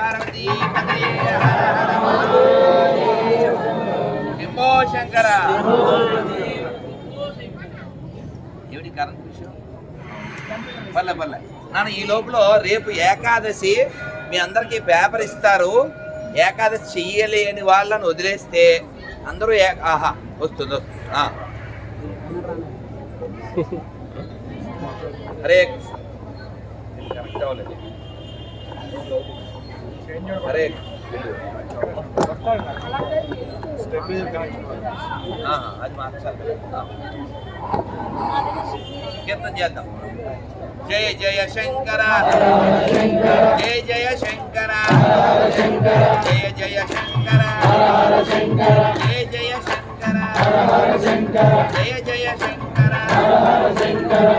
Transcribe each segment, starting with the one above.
పార్వతీ పతయే హర హర శంభో శంకర. ఏమిటి కరెంట్ విషయం పల్లె పల్లె నాన్న ఈ లోపల రేపు ఏకాదశి మీ అందరికీ పేపర్ ఇస్తారు. ఏకాదశి చెయ్యలేని వాళ్ళని వదిలేస్తే అందరూ ఏ ఆహా వస్తుంది వస్తుంది. అరే కరెక్ట్ అవ్వలేదు. అరే. అది మార్చాలి. కీర్తన చేద్దాం. జయ జయ శంకర. జయ జయ శంకర. జయ జయ శంకర. జయ జయ శంకర. జయ జయ శంకర.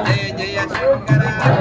జయ జయ శంకర.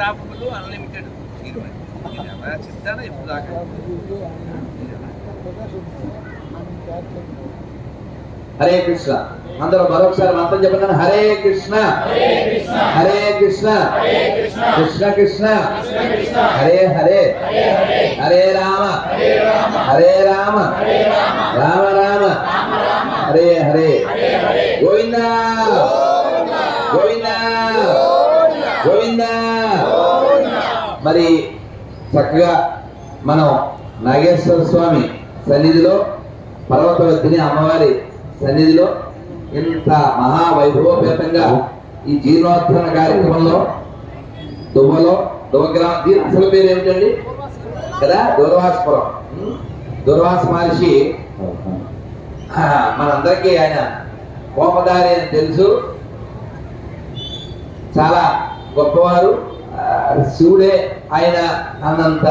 నేను అన్స్టాపబుల్ అన్లిమిటెడ్ చెప్తానో ఇప్పుడు దాకా? హరే కృష్ణ. అందరూ మరొకసారి మంత్రం చెప్పండి. హరే కృష్ణ. హరే కృష్ణ. కృష్ణ. కృష్ణ. హరే హరే. హరే రామ. హరే రామ. రామ. రామ. హరే హరే. గోవింద. గోవింద. గోవింద. మరి చక్కగా మనం నాగేశ్వర స్వామి సన్నిధిలో పర్వతవద్దిని అమ్మవారి సన్నిధిలో ఇంత మహావైభవపేతంగా ఈ జీర్ణోద్ధరణ కార్యక్రమంలో దువ్వలో దువ్వగ్రామం దీని అసలు పేరు ఏమిటండి కదా దూర్వాసపురం. దూర్వాస మహర్షి మనందరికీ ఆయన కోపదారి అని తెలుసు. చాలా గొప్పవారు. శివుడే ఆయన అన్నంత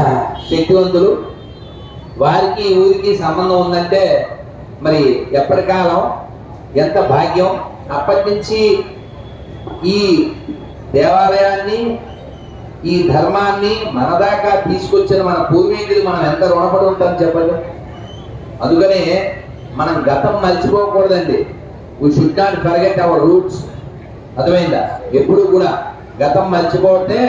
ఆ, శక్తివంతులు వారికి ఊరికి సంబంధం ఉందంటే మరి ఎప్పటికాలం ఎంత భాగ్యం? అప్పటి నుంచి ఈ దేవాలయాన్ని ఈ ధర్మాన్ని మన దాకా తీసుకొచ్చిన మన పూర్వీకులు మనం ఎంత రుణపడి ఉంటాం చెప్పండి. అందుకనే మనం గతం మర్చిపోకూడదండి. We should not forget our roots అర్థమైందా? ఎప్పుడు కూడా గతం మర్చిపోతే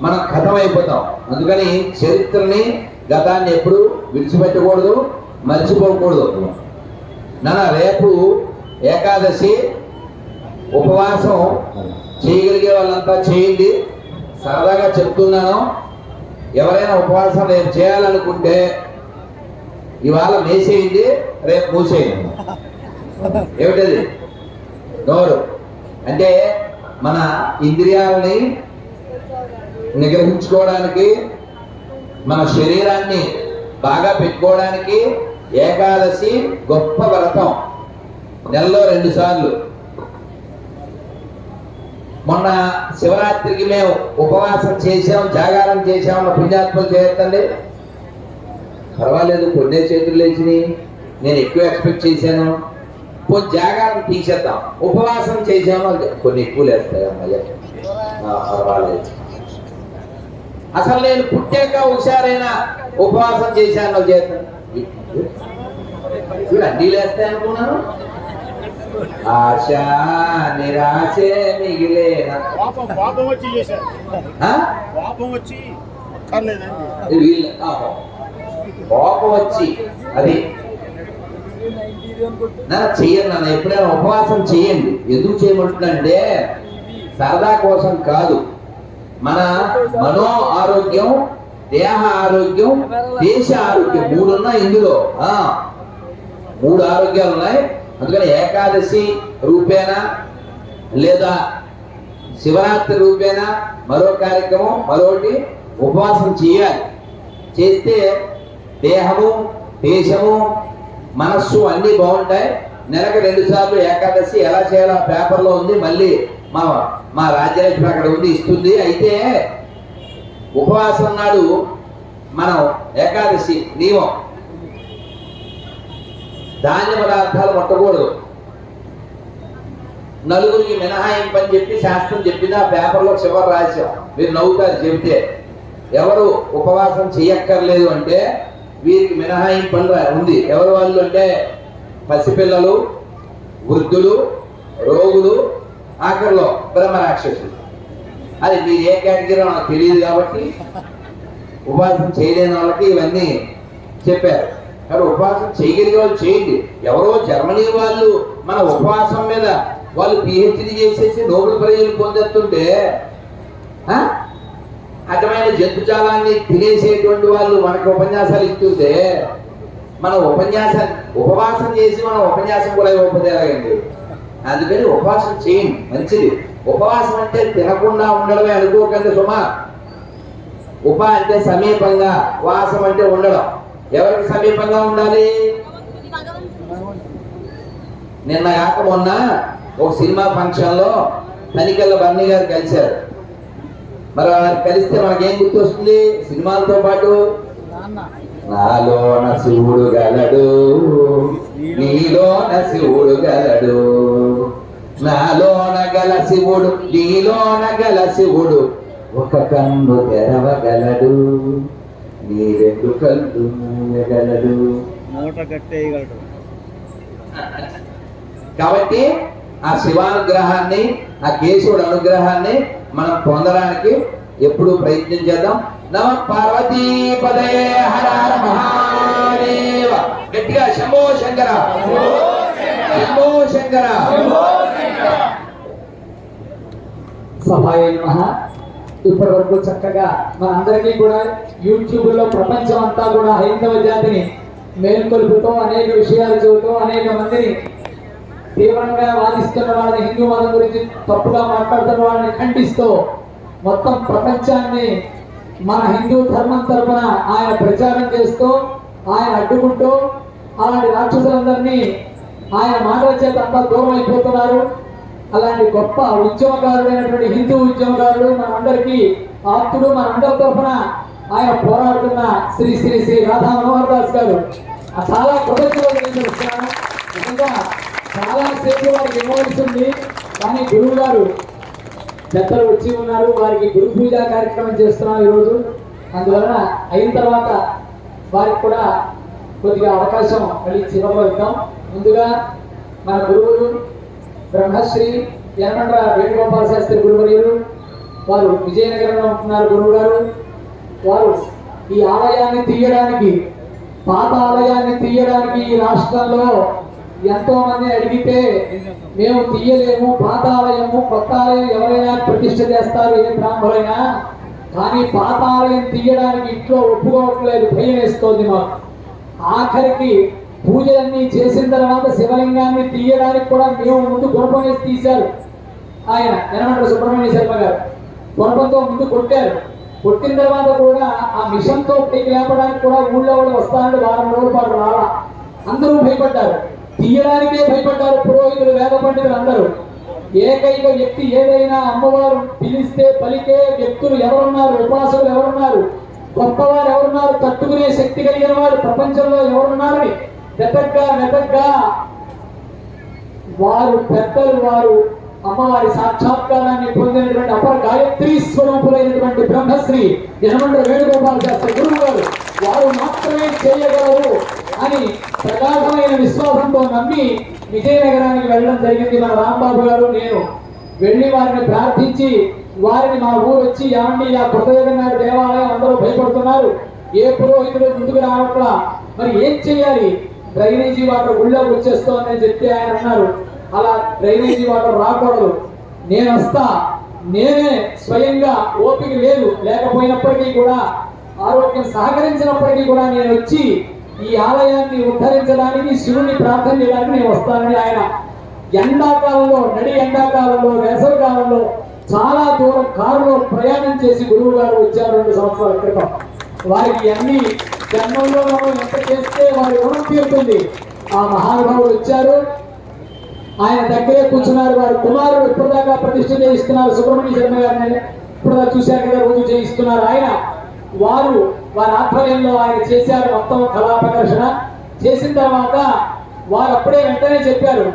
మనం గతం అయిపోతాం అందుకని చరిత్రని గతాన్ని ఎప్పుడు విడిచిపెట్టకూడదు మర్చిపోకూడదు. నాన్న రేపు ఏకాదశి ఉపవాసం చేయగలిగే వాళ్ళంతా చేయండి. సరదాగా చెప్తున్నాను. ఎవరైనా ఉపవాసం రేపు చేయాలనుకుంటే ఇవాళ మేసేయండి రేపు మూసేయండి. ఏమిటది? నోరు. అంటే మన ఇంద్రియాలని నిగ్రహించుకోవడానికి మన శరీరాన్ని బాగా పెట్టుకోవడానికి ఏకాదశి గొప్ప వ్రతం. నెలలో రెండు సార్లు. మొన్న శివరాత్రికి మేము ఉపవాసం చేసాం జాగారం చేసాం పుణ్యాత్మలు చేయొద్దండి. పర్వాలేదు కొన్నే చేతులు లేచినాయి. నేను ఎక్కువ ఎక్స్పెక్ట్ చేశాను. కొన్ని జాగారం తీసేద్దాం. ఉపవాసం చేసాము కొన్ని ఎక్కువ లేస్తాయి అమ్మయ్య పర్వాలేదు. అసలు నేను పుట్టాక హుషారైన ఉపవాసం చేశాను చేస్తాను చూడు అన్నీ లేస్తాయి అనుకున్నాను. ఆశ నిరాశే మిగిలేనా. ఆహా. కోపం వచ్చి అది చెయ్యండి నన్ను ఎప్పుడైనా ఉపవాసం చేయండి ఎందుకు చేయమంటుందంటే సరదా కోసం కాదు. మన మనో ఆరోగ్యం దేహ ఆరోగ్యం దేశ ఆరోగ్యం మూడు ఉన్నాయి ఇందులో. మూడు ఆరోగ్యాలు ఉన్నాయి. అందుకని ఏకాదశి రూపేణ లేదా శివరాత్రి రూపేణ మరో కార్యక్రమం మరొకటి ఉపవాసం చేయాలి. చేస్తే దేహము దేశము మనస్సు అన్నీ బాగుంటాయి. నెలకు రెండు సార్లు ఏకాదశి ఎలా చేయాలో ఆ పేపర్లో ఉంది. మళ్ళీ మా మా రాజ్యలక్ష్మి అక్కడ ఉంది ఇస్తుంది. అయితే ఉపవాసం నాడు మనం ఏకాదశి నియమం. ధాన్య పదార్థాలు పట్టకూడదు నలుగురికి మినహాయింపు అని చెప్పి శాస్త్రం చెప్పింది ఆ పేపర్లో చివరి రాశాం. మీరు నవ్వుతారు చెబితే. ఎవరు ఉపవాసం చేయక్కర్లేదు అంటే వీరికి మినహాయింపు ఉంది. ఎవరు వాళ్ళు అంటే పసిపిల్లలు వృద్ధులు రోగులు ఆఖరిలో బ్రహ్మ రాక్షసులు అది మీరు ఏ కేటగిరీలో నాకు తెలియదు కాబట్టి ఉపవాసం చేయలేని వాళ్ళకి ఇవన్నీ చెప్పారు. కానీ ఉపవాసం చేయగలిగే వాళ్ళు చేయండి. ఎవరో జర్మనీ వాళ్ళు మన ఉపవాసం మీద వాళ్ళు పిహెచ్డి చేసేసి నోబెల్ ప్రైజులు పొందేస్తుంటే ఆ? జంతుజాలాన్ని తినేసేటువంటి వాళ్ళు మనకు ఉపన్యాసాలు ఇస్తుంటే మన ఉపన్యాసం ఉపవాసం చేసి మనం ఉపన్యాసం కూడా ఇవ్వకపోతే ఎలాగండి? అందుకని ఉపవాసం చేయండి మంచిది. ఉపవాసం అంటే తినకుండా ఉండడమే అనుకోకండి సుమా. ఉప అంటే సమీపంగా వాసం అంటే ఉండడం. ఎవరికి సమీపంగా ఉండాలి? నిన్న కాక మొన్న ఒక సినిమా ఫంక్షన్లో తనికెళ్ళ బన్నీ గారు కలిశారు. మరి వారు కలిస్తే మనకేం గుర్తొస్తుంది? సినిమాలతో పాటు నాలోన శివుడు గలడు నీలోన శివుడు గలడు. నాలోన గల శివుడు నీలోన గల శివుడు ఒక కన్ను తెరవగలడు. నీ రెండు కళ్ళు మూయగలడు. కాబట్టి ఆ శివానుగ్రహాన్ని ఆ కేశవుడు అనుగ్రహాన్ని మనం పొందడానికి ఎప్పుడు ప్రయత్నం చేద్దాం. నమ పార్వతీ పదే హర హర మహాదేవ. గట్టిగా శంభో శంకర. శంభో శంకర. సభాయ నమః. ఇప్పటి వరకు చక్కగా మనందరికీ కూడా యూట్యూబ్లో ప్రపంచం అంతా కూడా హైందవ జాతిని మేల్కొల్పుతూ అనేక విషయాలు చెబుతూ అనేక మందిని తీవ్రంగా వాదిస్తున్న వాళ్ళని హిందూ మతం గురించి తప్పుగా మాట్లాడుతున్న వాళ్ళని ఖండిస్తూ మొత్తం ప్రపంచాన్ని మన హిందూ ధర్మం తరపున ఆయన ప్రచారం చేస్తూ ఆయన అడ్డుకుంటూ అలాంటి రాక్షసులందరినీ ఆయన మాటల చేత అంతా దూరం అయిపోతున్నారు అలాంటి గొప్ప ఉద్యమకారుడైనటువంటి హిందూ ఉద్యమకారుడు మనందరికీ ఆప్తుడు. మనందరి తరఫున ఆయన పోరాడుతున్న శ్రీ శ్రీ శ్రీ రాధా మనోహర్ దాస్ గారు. చాలా కృతజ్ఞతలు నిజంగా చాలా సేపు వారికి ఇవ్వవలసింది కానీ గురువు గారు పెద్దలు వచ్చి ఉన్నారు. వారికి గురు పూజ కార్యక్రమం చేస్తున్నాం ఈరోజు. అందువలన అయిన తర్వాత వారికి కూడా కొద్దిగా అవకాశం మళ్ళీ చివరిలో ఇద్దాం. ముందుగా మన గురువులు బ్రహ్మశ్రీ యనమండ్ర వేణుగోపాల శాస్త్రి గురువర్యులు వారు విజయనగరంలో ఉంటున్నారు గురువు గారు వారు ఈ ఆలయాన్ని తీయడానికి పాత ఆలయాన్ని తీయడానికి ఈ రాష్ట్రంలో ఎంతో మంది అడిగితే మేము తీయలేము పాత ఆలయము కొత్త ఆలయం ఎవరైనా ప్రతిష్ట చేస్తారు ఏ బ్రాహ్మణులైనా కానీ పాత ఆలయం తీయడానికి ఇంట్లో ఒప్పుకోవట్లేదు భయం వేస్తోంది మాకు. ఆఖరికి పూజలన్నీ చేసిన తర్వాత శివలింగాన్ని తీయడానికి కూడా మేము ముందు గుణపం తీశారు. ఆయన ఎనమంటారు సుబ్రహ్మణ్య శర్మ గారు గుణపంతో ముందు కొట్టారు. కొట్టిన తర్వాత కూడా ఆ మిషన్తో పైకి లేపడానికి కూడా ఊళ్ళో వాళ్ళు వస్తారని వారం రోజుల పాటు రాలా అందరూ భయపడ్డారు. తీయడానికే భయపడ్డారు పురోహితులు వేద పండితులు అందరూ. ఏకైక వ్యక్తి ఏదైనా అమ్మవారు పిలిస్తే పలికే వ్యక్తులు ఎవరున్నారు? ఉపాసకులు ఎవరున్నారు? గొప్పవారు ఎవరున్నారు? తట్టుకునే శక్తి కలిగిన వారు ప్రపంచంలో ఎవరున్నారని వెతగ్గా వెతగ్గా వారు పెద్దలు వారు అమ్మవారి సాక్షాత్కారాన్ని పొందినటువంటి అపర గాయత్రి స్వరూపులైనటువంటి బ్రహ్మశ్రీ యనమండ్ర వేణుగోపాల్ శాస్త్రి గురువు గారు. వారు మాత్రమే చేయగలరు. అని ప్రగాఢమైన విశ్వాసంతో నమ్మి విజయనగరానికి వెళ్ళడం జరిగింది మన రాంబాబు గారు. నేను వెళ్ళి వారిని ప్రార్థించి వారిని మా ఊరు వచ్చి ఏమండి ఇలా కృతయుగనాడు దేవాలయం అందరూ భయపడుతున్నారు. ఏ పురోహితుడు ముందుకు రావట్లా? మరి ఏం చేయాలి? డ్రైనేజీ వాటర్ ఊళ్ళోకి వచ్చేస్తోందని చెప్తే ఆయన అన్నారు. అలా డ్రైనేజీ వాటర్ రాకూడదు. నేను వస్తా. నేనే స్వయంగా ఓపిక లేదు. లేకపోయినప్పటికీ కూడా ఆరోగ్యం సహకరించినప్పటికీ కూడా నేను వచ్చి ఈ ఆలయాన్ని ఉద్ధరించడానికి శివుని ప్రార్థన చేయడానికి నేను వస్తానని ఆయన ఎండాకాలంలో నడి ఎండాకాలంలో వేసవి కాలంలో చాలా దూరం కారులో ప్రయాణం చేసి గురువు గారు వచ్చారు రెండు సంవత్సరాల క్రితం. వారికి అన్ని జన్మంలో మనం ఎంత చేస్తే వారి రుణం తీరుతుంది. ఆ మహానుభావులు వచ్చారు. ఆయన దగ్గరే కూర్చున్నారు. వారి కుమారుడు ఇప్పటిదాకా ప్రతిష్ఠ చేయిస్తున్నారు. సుబ్రహ్మణ్య శర్మ గారిని ఇప్పుడు చూశారు కదా రోజు చేయిస్తున్నారు. ఆయన వారు వారి ఆధ్వర్యంలో ఆయన చేశారు మొత్తం కళా ప్రదర్శన చేసిన తర్వాత వారు అప్పుడే వెంటనే చెప్పారు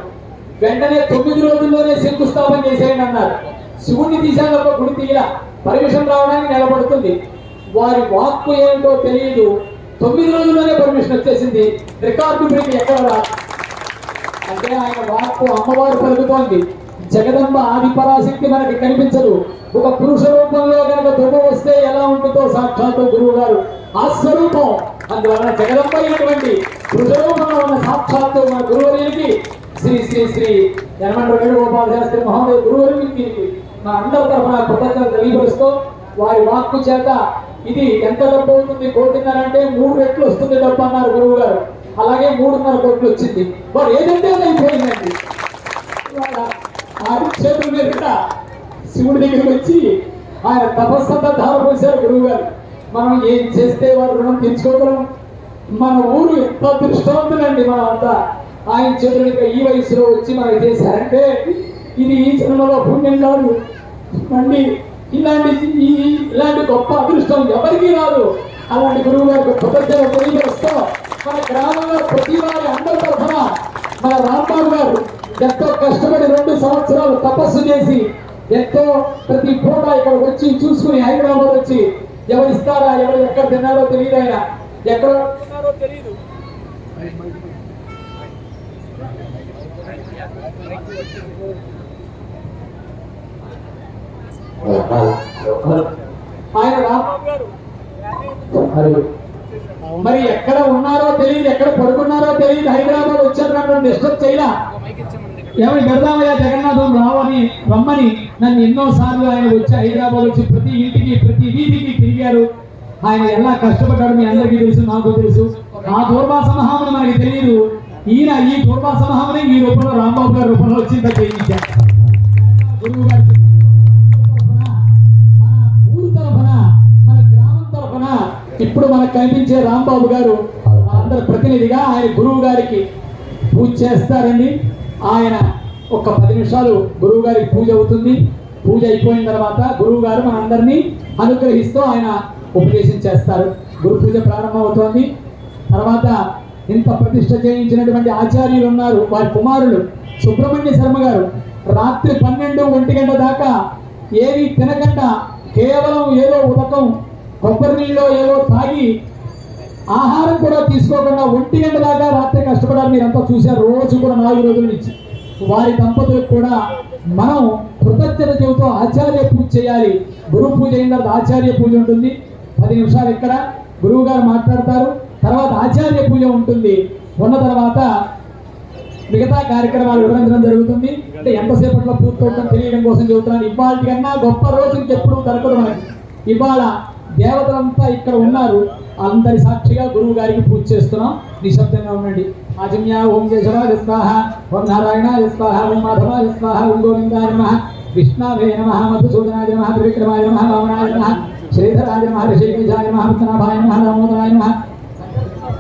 వెంటనే తొమ్మిది రోజుల్లోనే శంకుస్థాపన చేసేయండి అన్నారు. శివుణ్ణి తీశాక ఒక గుడి తీయ పర్మిషన్ రావడానికి నిలబడుతుంది. వారి వాక్కు ఏంటో తెలియదు తొమ్మిది రోజుల్లోనే పర్మిషన్ వచ్చేసింది. రికార్డు బ్రేక్ ఎక్కడ అంటే ఆయన వాక్కు అమ్మవారు పలుకుతోంది. జగదంబ ఆది పరాశక్తి మనకి కనిపించదు. ఒక పురుష రూపంలో కనుక దుమ్మ వస్తే ఎలా ఉంటుందో సాక్షాత్తు గురువు గారు ఆ స్వరూపం అందువలన జగదంబ అయినటువంటి పురుష రూపంలో ఉన్న సాక్షాత్తు మన గురువర్యునికి శ్రీ శ్రీ శ్రీ యనమండ వేణుగోపాల శాస్త్రి మహోదయ గురువురికి మన అందరి తరఫున కృతజ్ఞత తెలియపరుస్తూ వారి వాక్కు చేత ఇది ఎంత డబ్బు అవుతుంది కోటిన్నారంటే మూడు రెట్లు వస్తుంది డబ్బు అన్నారు గురువు గారు అలాగే మూడున్నర కోట్లు వచ్చింది. వారు ఏదంటే అది అయిపోయిందండి. ఆ క్షేత్రం చేతుల శివుడి దగ్గరికి వచ్చి ఆయన తపస్సంతా ధారపోసారు గురువు గారు. మనం ఏం చేస్తే వారు రుణం తీర్చుకోగలం? మన ఊరు ఎంత అదృష్టవంతులండి మనం అంతా ఆయన చేతులు ఈ వయసులో వచ్చి మనం చేశారంటే ఇది ఈ జన్మలో పుణ్యం కాదు. మళ్ళీ ఇలాంటి ఈ- ఇలాంటి గొప్ప అదృష్టం ఎవరికీ రాదు. అలాంటి గురువు గారికి కృతజ్ఞత తెలియజేస్తూ మన గ్రామంలో ప్రతి వారి అందరి తరఫున మన రాంబాబు గారు ఎంతో కష్టపడి రెండు సంవత్సరాలు తపస్సు చేసి ఎంతో ప్రతి పూట ఇక్కడ వచ్చి చూసుకుని హైదరాబాద్ వచ్చి ఎవరు ఇస్తారా ఎవరు ఎక్కడ తిన్నారో తెలియదు ఆయన. ఎక్కడ తిన్నారో తెలియదు ఆయన మరి ఎక్కడ ఉన్నారో తెలియదు ఎక్కడ పడుకున్నారో తెలియదు. హైదరాబాద్ వచ్చారు నన్ను డిస్టర్బ్ చేయలే. ఏమని పెడదామయ్యా జగన్నాథం రావని రమ్మని. నన్ను ఎన్నోసార్లు ఆయన వచ్చి హైదరాబాద్ వచ్చి ప్రతి ఇంటికి ప్రతి వీధికి తిరిగారు. ఆయన ఎలా కష్టపడ్డాడు మీ అందరికీ తెలుసు నాకు తెలుసు. ఆ దూర్భాస మహాముని మనకి తెలియదు ఈయన ఈ దూర్భాస మహాముని ఈ రూపంలో రాంబాబు గారి రూపంలో వచ్చి చేయించారు గురువు గారు మన ఊరు తరఫున మన గ్రామం తరఫున ఇప్పుడు మనకు కనిపించే రాంబాబు గారు అందరి ప్రతినిధిగా ఆయన గురువు గారికి పూజ చేస్తారండి. ఆయన ఒక పది నిమిషాలు గురువు గారికి పూజ అవుతుంది. పూజ అయిపోయిన తర్వాత గురువు గారు మనందరినీ అనుగ్రహిస్తూ ఆయన ఉపదేశం చేస్తారు. గురు పూజ ప్రారంభమవుతోంది. తర్వాత ఇంత ప్రతిష్ట చేయించినటువంటి ఆచార్యులు ఉన్నారు. వారి కుమారులు సుబ్రహ్మణ్య శర్మ గారు. రాత్రి పన్నెండు ఒంటి గంట దాకా ఏవి తినకుండా కేవలం ఏదో ఉదకం కొబ్బరి నీళ్ళలో ఏదో తాగి ఆహారం కూడా తీసుకోకుండా ఒంటి గంట దాకా రాత్రి కష్టపడాలి మీరంతా చూశారు. రోజు కూడా నాలుగు రోజుల నుంచి. వారి దంపతులకు కూడా మనం కృతజ్ఞత చెబుతూ ఆచార్య పూజ చేయాలి. గురువు పూజ అయిన తర్వాత ఆచార్య పూజ ఉంటుంది. పది నిమిషాలు ఇక్కడ గురువు గారు మాట్లాడతారు. తర్వాత ఆచార్య పూజ ఉంటుంది. ఉన్న తర్వాత మిగతా కార్యక్రమాలు వివరించడం జరుగుతుంది. అంటే ఎంతసేపట్లో పూర్తవుతుందో తెలియడం కోసం చెబుతున్నాను. ఇవాళ కన్నా గొప్ప రోజు ఎప్పుడు దొరకదు మనకి. ఇవాళ దేవతలంతా ఇక్కడ ఉన్నారు. అందరి సాక్షిగా గురువు గారికి పూజ చేస్తున్నాం. నిశ్శబ్దంగా ఉండండి. ఆచమ్య ఓం కేశవాయ స్వాహ ఓం నారాయణ స్వాహ ఓం మాధవ స్వాహ ఓం గోవిందాయ నమ విష్ణావే నమ మధుసూదనాయ నమ త్రివిక్రమాయ నమ వామనాయ నమ శ్రీధరాయ నమ ఋషికేశాయ నమ పద్మనాభాయ నమ దామోదరాయ నమ.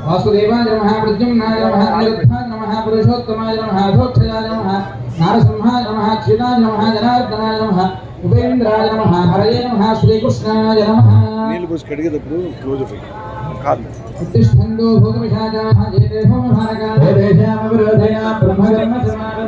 వాసుదేవాయ నమ ప్రద్యుమ్నాయ నమ అనిరుద్ధాయ నమ పురుషోత్తమాయ నమ అధోక్షయాయ నమ నారసింహాయ నమ క్షీణాయ నమ జనార్దనాయ నమ ఉపేంద్రాయ నమః హరయే నమః శ్రీకృష్ణాయ నమః. నీళ్ళు పోసి కడిగేటప్పుడు క్లోజ్ కాదు ఉత్తిష్టందో భూతమిషాచాః జయతే భూమభారకాः వేదేశామ విరోధేన బ్రహ్మకర్మ సమాన